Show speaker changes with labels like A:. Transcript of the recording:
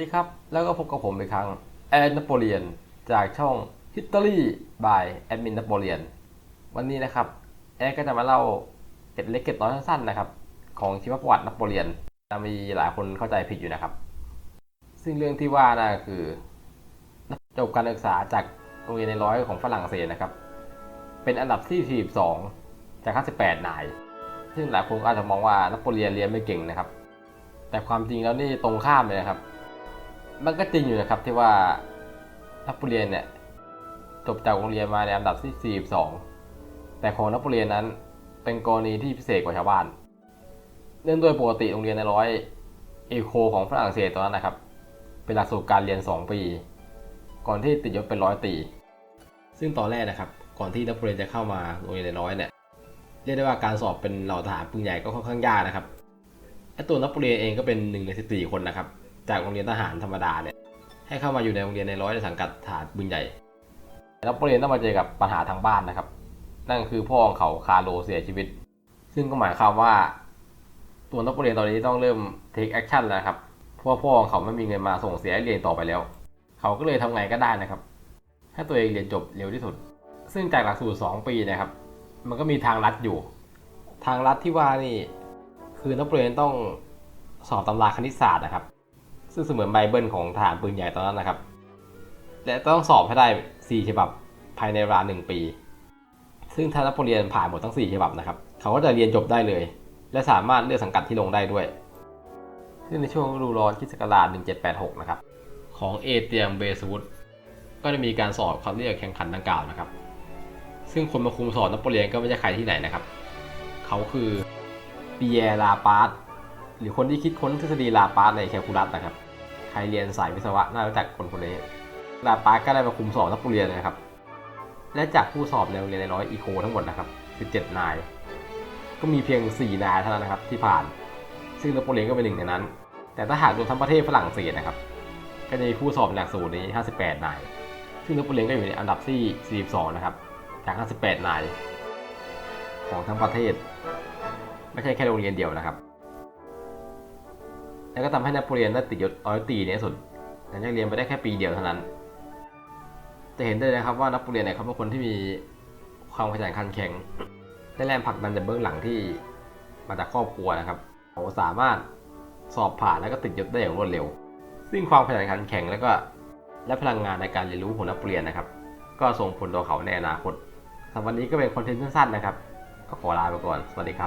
A: ดีครับ แล้วก็พบกับผมอีกครั้งแอนนโปเลียนจากช่อง History by Admin Napoleon วันนี้นะครับ แอนก็จะมาเล่าเก็ดเล็กเก็ดน้อยสั้นๆนะครับ ของชีวประวัตินโปเลียนจะมีหลายคนเข้าใจผิดอยู่นะครับ ซึ่งเรื่องที่ว่าน่าคือจบการศึกษาจากโรงเรียนในร้อยของฝรั่งเศสนะครับ เป็นอันดับที่ 42 จาก 58 นาย ซึ่งหลายคนก็อาจจะมองว่านโปเลียนเรียนไม่เก่งนะครับ แต่ความจริงแล้วนี่ตรงข้ามเลยนะครับ มันก็จริงอยู่นะครับที่ว่านโปเลียนเนี่ยจบจากโรงเรียนมาในอันดับที่ 42 แต่ของนโปเลียนนั้นเป็นกรณีที่พิเศษกว่าชาวบ้าน เนื่องด้วยปกติโรงเรียนในร้อยเอโคของฝรั่งเศสตอนนั้นนะครับ เป็นหลักสูตรการเรียน 2 ปี ก่อนที่ติดยศเป็นร้อยตี ซึ่งตอนแรกนะครับ ก่อนที่นโปเลียนจะเข้ามาโรงเรียนในร้อยเนี่ยเรียกได้ว่าการสอบเป็นเหล่าทหารปืนใหญ่ก็ค่อนข้างยากนะครับไอตัวนโปเลียนเองก็เป็นหนึ่งในสี่คนนะครับ จากโรงเรียนทหารธรรมดาเนี่ยให้เข้ามาอยู่ในโรงเรียนในร้อยในสังกัดทหารปืนใหญ่นโปเลียนต้องมาเจอกับปัญหาทางบ้านนะครับ นั่นคือพ่อของเขาคาร์โลเสียชีวิต ซึ่งก็หมายความว่า ตัวนโปเลียนตอนนี้ต้องเริ่ม take action แล้วครับเพราะพ่อของเขาไม่มีเงินมาส่งเสียเรียนต่อไปแล้ว เขาก็เลยทำไงก็ได้นะครับ ให้ตัวเองเรียนจบเร็วที่สุด ซึ่งจากหลักสูตร 2 ปีนะครับ มันก็มีทางลัดอยู่ ทางลัดที่ว่านี่คือนโปเลียนต้องสอบตำราคณิตศาสตร์นะครับ ซึ่งเสมือนไบเบิลของทหารปืนใหญ่ตอนนั้นนะครับ และต้องสอบให้ได้ 4 ฉบับภายในเวลา1ปี ซึ่งถ้านโปเลียนผ่านหมดทั้ง 4 ฉบับนะครับ เขาก็จะเรียนจบได้เลย และสามารถเลือกสังกัดที่ลงได้ด้วย ซึ่งในช่วงฤดูร้อนคริสต์ศักราช1786 นะครับ ของเอเตียงเบสวุฒก็ได้มีการสอบคัดเลือกแข่งขันดังกล่าวนะครับ ซึ่งคนมาคุมสอนนโปเลียนก็ไม่ใช่ใครที่ไหนนะครับ เขาคือปีแยร์ลาปาร์ตหรือคนที่คิดค้นทฤษฎีลาปาร์ตในแคลคูลัสนะครับ ใครเรียนสายวิศวะน่ารู้จักคนคนนี้ลาปาร์ก็ได้มาคุมสอนนโปเลียนนะครับ และจากผู้สอบในโรงเรียนในร้อยอีโคทั้งหมดนะครับ17นาย ก็มีเพียง 4 นายเท่านั้นนะครับที่ผ่าน ซึ่งนโปเลียนก็เป็นหนึ่งในนั้น แต่ถ้าหากรวมทั้งประเทศฝรั่งเศสนะครับ ก็จะมีผู้สอบหลักสูตรนี้ 58 นาย ซึ่งนโปเลียนก็อยู่ในอันดับที่42 นะครับ จาก 58 นาย ของทั้งประเทศ ไม่ใช่แค่โรงเรียนเดียวนะครับ แล้วก็ทำให้นโปเลียนได้ติดยศร้อยตีในที่สุดหลังจากเรียนไปได้แค่ปีเดียวเท่านั้น จะเห็นได้เลยนะครับว่านโปเลียนเนี่ยเขาเป็นคนที่มีความขยันขันแข็งและแรงผลักดันจากเบื้องหลังที่มาจากครอบครัวนะครับเขาสามารถสอบผ่านแล้วก็ติดยศได้อย่างรวดเร็ว ซึ่งความขยันขันแข็งแล้วก็และพลังงานในการเรียนรู้ของนักเรียนนะครับ ก็ส่งผลต่อเขาในอนาคตสำหรับวันนี้ก็เป็นคอนเทนต์สั้นๆนะครับ ก็ขอลาไปก่อน สวัสดีครับ